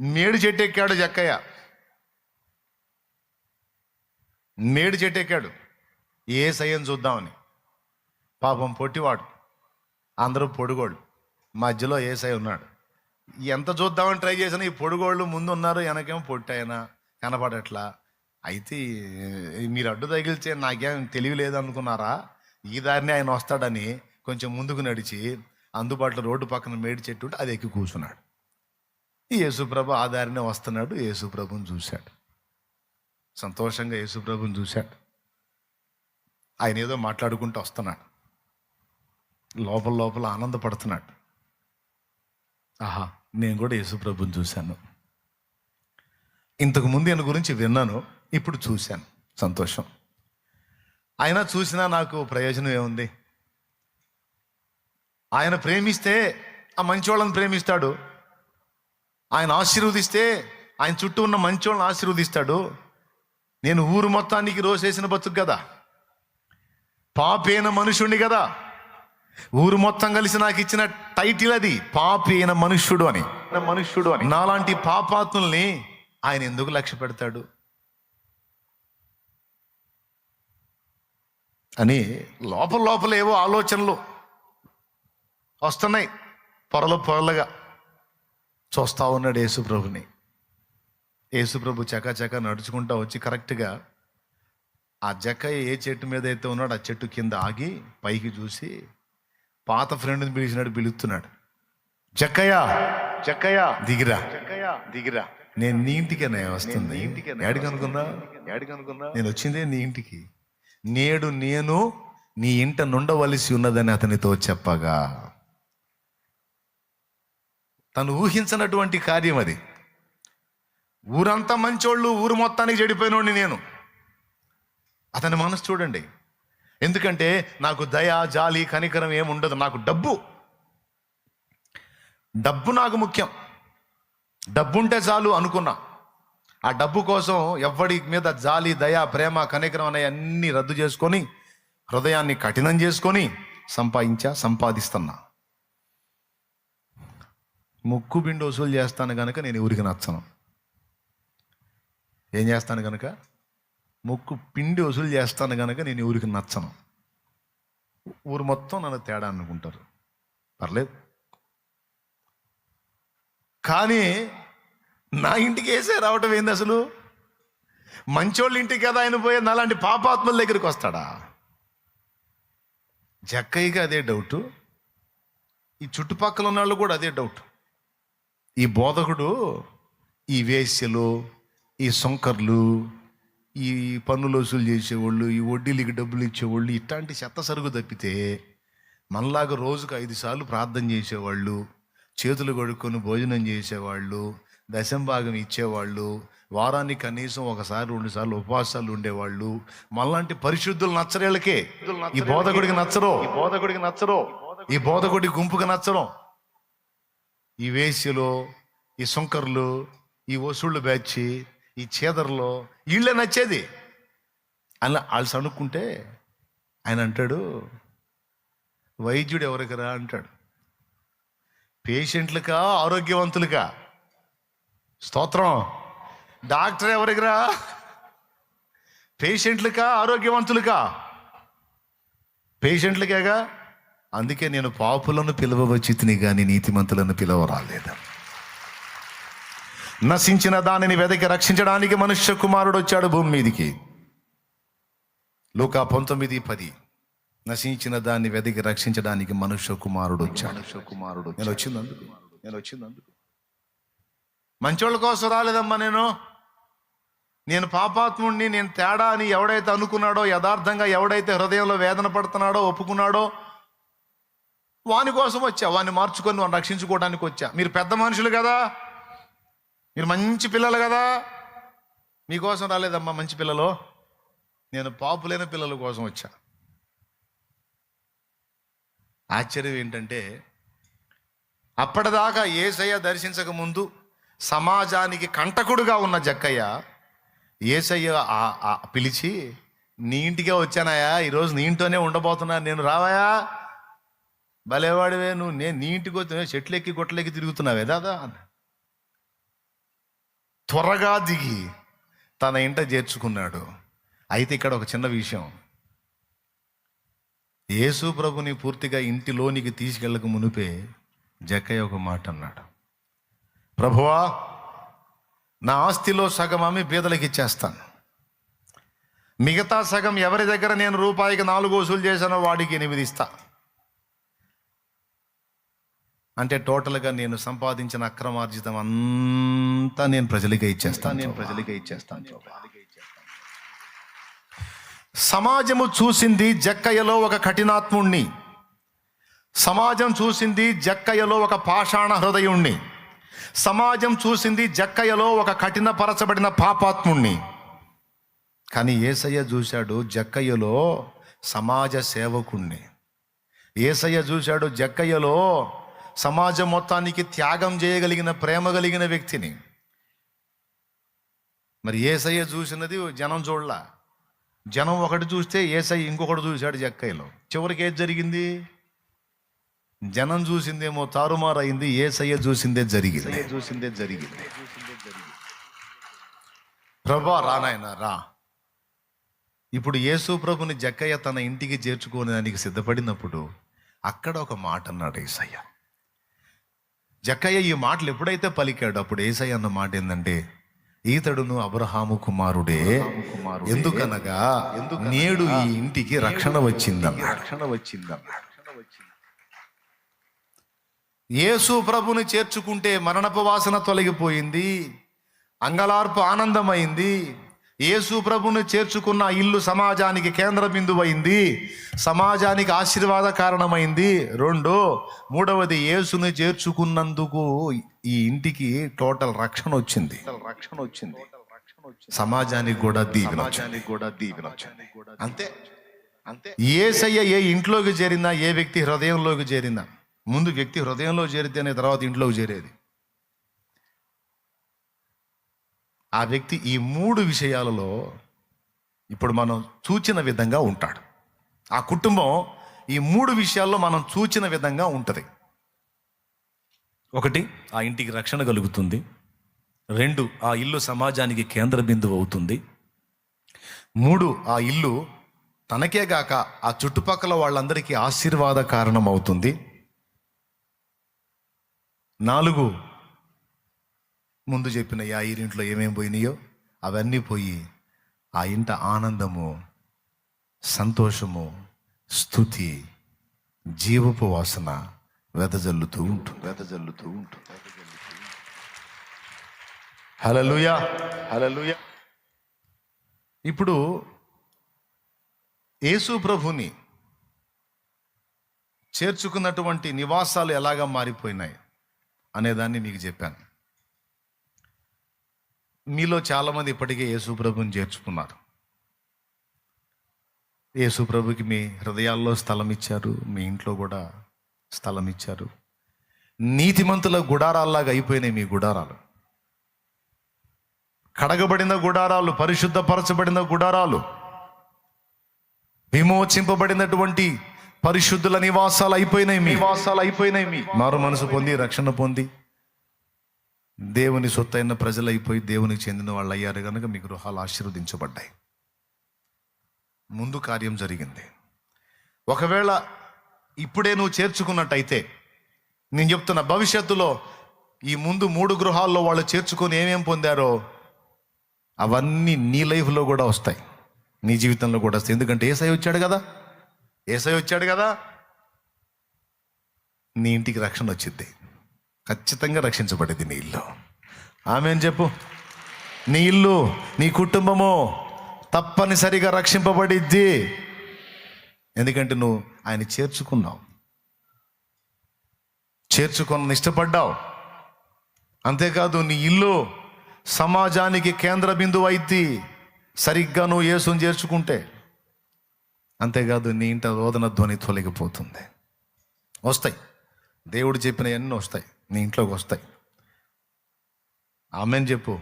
మేడు చెట్టు ఎక్కాడు జక్కయ్య. మేడు చెట్టు ఎక్కాడు. ఏ సయ్యం చూద్దామని. పాపం పొట్టివాడు. అందరూ పొడుగోళ్ళు. మధ్యలో ఏసై ఉన్నాడు. ఎంత చూద్దామని ట్రై చేసినా ఈ పొడుగోళ్ళు ముందు ఉన్నారు వెనకేమో పొట్టైనా కనపడట్లా. అయితే మీరు అడ్డు తగిలితే నాకేం తెలివి లేదనుకున్నారా ఈ దారిని ఆయన వస్తాడని కొంచెం ముందుకు నడిచి అందుబాటులో రోడ్డు పక్కన మేడి చెట్టు ఉంటే అది ఎక్కి కూర్చున్నాడు. యేసుప్రభు ఆ వస్తున్నాడు యేసుప్రభుని చూశాడు. సంతోషంగా యేసుప్రభుని చూశాడు. ఆయన ఏదో మాట్లాడుకుంటూ వస్తున్నాడు. లోపల లోపల ఆనందపడుతున్నాడు. ఆహా నేను కూడా యేసుప్రభుని చూశాను. ఇంతకు ముందు గురించి విన్నాను ఇప్పుడు చూశాను. సంతోషం. ఆయన చూసినా నాకు ప్రయోజనం ఏముంది? ఆయన ప్రేమిస్తే ఆ మంచోళ్ళని ప్రేమిస్తాడు. ఆయన ఆశీర్వదిస్తే ఆయన చుట్టూ ఉన్న మంచోళ్ళని ఆశీర్వదిస్తాడు. నేను ఊరు మొత్తానికి రోసేసిన బతుకు కదా. పాపేన మనుషుణ్ణి కదా. ఊరు మొత్తం కలిసి నాకు ఇచ్చిన టైటిల్ అది పాపేన మనుష్యుడు అని. మనుష్యుడు అని. నాలాంటి పాపాత్ముల్ని ఆయన ఎందుకు లక్ష్య పెడతాడు? అని లోపల లోపల ఏవో ఆలోచనలు వస్తున్నాయి. పొరలు పొరలుగా. చూస్తా ఉన్నాడు యేసుప్రభుని. యేసుప్రభు చకాచక నడుచుకుంటా వచ్చి కరెక్ట్గా ఆ జక్కయ్య ఏ చెట్టు మీద అయితే ఉన్నాడో ఆ చెట్టు కింద ఆగి పైకి చూసి పాత ఫ్రెండ్ని పిలిచినాడు పిలుస్తున్నాడు. జక్కయ్య జక్కయ్య దిగిరా. జక్కయ్య దిగిరా. నేను నీ ఇంటికేనా వస్తుంది. ఏడికి అనుకున్నా ఏడికి అనుకున్నా నేను వచ్చిందే నీ ఇంటికి. నేడు నేను నీ ఇంట నుండవలసి ఉన్నదని అతనితో చెప్పగా. తను ఊహించినటువంటి కార్యం అది. ఊరంతా మంచోళ్ళు ఊరు మొత్తానికి చెడిపోయినోడిని నేను. అతని మనసు చూడండి. ఎందుకంటే నాకు దయ జాలి కనికరం ఏముండదు నాకు డబ్బు. డబ్బు నాకు ముఖ్యం. డబ్బు ఉంటే చాలు అనుకున్నా. ఆ డబ్బు కోసం ఎవ్వడి మీద జాలి దయ ప్రేమ కనికరం అనే అన్నీ రద్దు చేసుకొని హృదయాన్ని కఠినం చేసుకొని సంపాదించా సంపాదిస్తున్నా. ముక్కు బిండు వసూలు చేస్తాను కనుక నేను ఊరికి నచ్చను. ఏం చేస్తాను కనుక ముక్కు పిండి వసూలు చేస్తాను కనుక నేను ఊరికి నచ్చను. ఊరు మొత్తం నన్ను తేడా అనుకుంటారు. పర్లేదు. కానీ నా ఇంటికి వేసే రావటం ఏంది అసలు? మంచోళ్ళ ఇంటికి కదా ఆయన పోయే నాలాంటి పాపాత్మల దగ్గరికి వస్తాడా? జక్కయ్యగా అదే డౌట్. ఈ చుట్టుపక్కల ఉన్న వాళ్ళు కూడా అదే డౌట్. ఈ బోధకుడు ఈ వేశ్యలు ఈ సొంకర్లు ఈ పన్నులు వసూలు చేసేవాళ్ళు ఈ వడ్డీలకి డబ్బులు ఇచ్చేవాళ్ళు ఇట్లాంటి చెత్త సరుకు తప్పితే మనలాగా రోజుకు ఐదు సార్లు ప్రార్థన చేసేవాళ్ళు చేతులు కడుక్కొని భోజనం చేసేవాళ్ళు దశంభాగం ఇచ్చేవాళ్ళు వారానికి కనీసం ఒకసారి రెండు సార్లు ఉపవాసాలు ఉండేవాళ్ళు మనలాంటి పరిశుద్ధులు నచ్చరేళ్ళకే. ఈ బోధకుడికి నచ్చరు? ఈ బోధకుడికి నచ్చరు? ఈ బోధకుడి గుంపుకి నచ్చరం? ఈ వేసిలో ఈ సుంకర్లు ఈ వసూళ్ళు బ్యాచి ఈ చేదర్లో వీళ్ళే నచ్చేది. అలా వాళ్ళు అనుకుంటే ఆయన అంటాడు వైద్యుడు ఎవరికరా? అంటాడు. పేషెంట్లకా ఆరోగ్యవంతులుగా స్తోత్రం. డాక్టర్ ఎవరికిరా? పేషెంట్లకా ఆరోగ్యవంతులుగా పేషెంట్లకేగా? అందుకే నేను పాపులను పిలవవచ్చితిని కానీ నీతిమంతులను పిలవరాలేదు. నశించిన దానిని వెదకి రక్షించడానికి మనుష్య కుమారుడు వచ్చాడు భూమి మీదికి. లూకా పంతొమ్మిది పది. నశించిన దాన్ని వెదకి రక్షించడానికి మనుష్య కుమారుడు వచ్చాడు. మనుష్య కుమారుడు నేను వచ్చింది అందుకు నేను వచ్చింది అందుకు మంచోళ్ళ కోసం రాలేదమ్మా నేను. నేను పాపాత్ముడిని నేను తేడా అని ఎవడైతే అనుకున్నాడో యథార్థంగా ఎవడైతే హృదయంలో వేదన పడుతున్నాడో ఒప్పుకున్నాడో వాని కోసం వచ్చా? వాడిని మార్చుకొని వాడిని రక్షించుకోవడానికి వచ్చా? మీరు పెద్ద మనుషులు కదా? మీరు మంచి పిల్లలు కదా? మీకోసం రాలేదమ్మా మంచి పిల్లలు. నేను పాపులైన పిల్లల కోసం వచ్చా. ఆశ్చర్యం ఏంటంటే అప్పటిదాకా ఏసయ్య దర్శించక ముందు సమాజానికి కంటకుడుగా ఉన్న జక్కయ్య ఏసయ్య పిలిచి నీ ఇంటికే వచ్చానాయా ఈరోజు నీ ఇంట్లోనే ఉండబోతున్నా నేను రావాయా? భలేవాడివే నువ్వు నేను నీ ఇంటికి వచ్చి చెట్లు ఎక్కి గొట్టలెక్కి తిరుగుతున్నావే దాదా అన్న. త్వరగా దిగి తన ఇంట చేర్చుకున్నాడు. అయితే ఇక్కడ ఒక చిన్న విషయం. యేసు ప్రభుని పూర్తిగా ఇంటిలోనికి తీసుకెళ్ళక మునిపే జక్కయ్య ఒక మాట అన్నాడు. ప్రభువా నా ఆస్తిలో సగం అమ్మి బీదలకి ఇచ్చేస్తాను. మిగతా సగం ఎవరి దగ్గర నేను రూపాయికి నాలుగు వసూలు చేశానో వాడికి ఎనిమిది ఇస్తాను అంటే టోటల్గా నేను సంపాదించిన అక్రమార్జితం అంతా నేను ప్రజలకే ఇచ్చేస్తాను నేను ప్రజలకే ఇచ్చేస్తాను సమాజము చూసింది జక్కయ్యలో ఒక కఠినాత్ముణ్ణి. సమాజం చూసింది జక్కయ్యలో ఒక పాషాణ హృదయుణ్ణి. సమాజం చూసింది జక్కయ్యలో ఒక కఠినపరచబడిన పాపాత్ముణ్ణి. కానీ ఏసయ్య చూశాడు జక్కయ్యలో సమాజ సేవకుణ్ణి. ఏసయ్య చూశాడు జక్కయ్యలో సమాజం మొత్తానికి త్యాగం చేయగలిగిన ప్రేమ కలిగిన వ్యక్తిని. మరి ఏసయ్య చూసినది జనం చూడలా. జనం ఒకటి చూస్తే ఏసయ్య ఇంకొకటి చూశాడు జక్కయ్యలో. చివరికి ఏది జరిగింది? జనం చూసిందేమో తారుమారు అయింది ఏసయ్య చూసిందే జరిగింది. చూసిందే జరిగింది. ప్రభా రానాయన రా. ఇప్పుడు యేసు ప్రభుని జక్కయ్య తన ఇంటికి చేర్చుకోవడానికి సిద్ధపడినప్పుడు అక్కడ ఒక మాట అన్నాడు ఏసయ్య. జక్కయ్య ఈ మాటలు ఎప్పుడైతే పలికాడు అప్పుడు ఏసయ్య అన్న మాట ఏంటంటే ఈతడును అబ్రహాము కుమారుడే. ఎందుకనగా నేడు ఈ ఇంటికి రక్షణ వచ్చిందన్న రక్షణ వచ్చిందన్నాడు. యేసు ప్రభుని చేర్చుకుంటే మరణపు వాసన తొలగిపోయింది అంగలార్పు ఆనందమైంది యేసు ప్రభుని చేర్చుకున్న ఇల్లు సమాజానికి కేంద్ర బిందువైంది. సమాజానికి ఆశీర్వాద కారణమైంది. రెండు మూడవది యేసుని చేర్చుకున్నందుకు ఈ ఇంటికి టోటల్ రక్షణ వచ్చింది. రక్షణ వచ్చింది. సమాజానికి కూడా దీవెన కూడా దీవెన అంతే. అంతే. ఏసయ్య ఏ ఇంట్లోకి చేరినా ఏ వ్యక్తి హృదయంలోకి చేరినా ముందు వ్యక్తి హృదయంలో చేరితేనే తర్వాత ఇంట్లోకి చేరేది. ఆ వ్యక్తి ఈ మూడు విషయాలలో ఇప్పుడు మనం చూచిన విధంగా ఉంటాడు. ఆ కుటుంబం ఈ మూడు విషయాల్లో మనం చూచిన విధంగా ఉంటుంది. ఒకటి ఆ ఇంటికి రక్షణ కలుగుతుంది. రెండు ఆ ఇల్లు సమాజానికి కేంద్ర బిందువు అవుతుంది. మూడు ఆ ఇల్లు తనకే గాక ఆ చుట్టుపక్కల వాళ్ళందరికీ ఆశీర్వాద కారణం అవుతుంది. నాలుగు ముందు చెప్పిన ఆ ఇంట్లో పోయినాయో అవన్నీ పోయి ఆ ఇంట ఆనందము సంతోషము స్థుతి జీవపు వాసన వెదజల్లుతూ ఉంటుంది. వెదజల్లుతూ ఉంటుంది. హలలుయా హలలుయా ఇప్పుడు యేసు ప్రభుని చేర్చుకున్నటువంటి నివాసాలు ఎలాగా మారిపోయినాయి అనేదాన్ని మీకు చెప్పాను. మీలో చాలామంది ఇప్పటికే యేసు ప్రభుని చేర్చుకున్నారు. యేసు ప్రభుకి మీ హృదయాల్లో స్థలం ఇచ్చారు మీ ఇంట్లో కూడా స్థలం ఇచ్చారు నీతిమంతుల గుడారాల్లాగా అయిపోయినాయి మీ గుడారాలు. కడగబడిన గుడారాలు పరిశుద్ధపరచబడిన గుడారాలు విమోచింపబడినటువంటి పరిశుద్ధుల నివాసాలు అయిపోయినాయి మీ. నివాసాలు అయిపోయినాయి మీ. మారు మనసు పొంది రక్షణ పొంది దేవుని సొత్తైన ప్రజలైపోయి దేవునికి చెందిన వాళ్ళు అయ్యారు కనుక మీ గృహాలు ఆశీర్వదించబడ్డాయి. ముందు కార్యం జరిగింది. ఒకవేళ ఇప్పుడే నువ్వు చేర్చుకున్నట్టయితే నేను చెప్తున్న భవిష్యత్తులో ఈ ముందు మూడు గృహాల్లో వాళ్ళు చేర్చుకొని ఏమేం పొందారో అవన్నీ నీ లైఫ్లో కూడా వస్తాయి. నీ జీవితంలో కూడా వస్తాయి. ఎందుకంటే ఏసై వచ్చాడు కదా. ఏసై వచ్చాడు కదా. నీ ఇంటికి రక్షణ వచ్చింది ఖచ్చితంగా రక్షించబడేది నీ ఇల్లు. ఆమె అని చెప్పు? నీ ఇల్లు నీ కుటుంబము తప్పనిసరిగా రక్షింపబడిద్ది. ఎందుకంటే నువ్వు ఆయన చేర్చుకున్నావు. చేర్చుకున్న ఇష్టపడ్డావు. అంతేకాదు నీ ఇల్లు సమాజానికి కేంద్ర బిందువు అయితే సరిగ్గా నువ్వు యేసుని చేర్చుకుంటే. అంతేకాదు నీ ఇంట రోదన ధ్వని తొలగిపోతుంది. వస్తాయి. దేవుడు చెప్పిన అన్నీ వస్తాయి. నీ ఇంట్లోకి వస్తాయి. ఆమెను చెప్పు.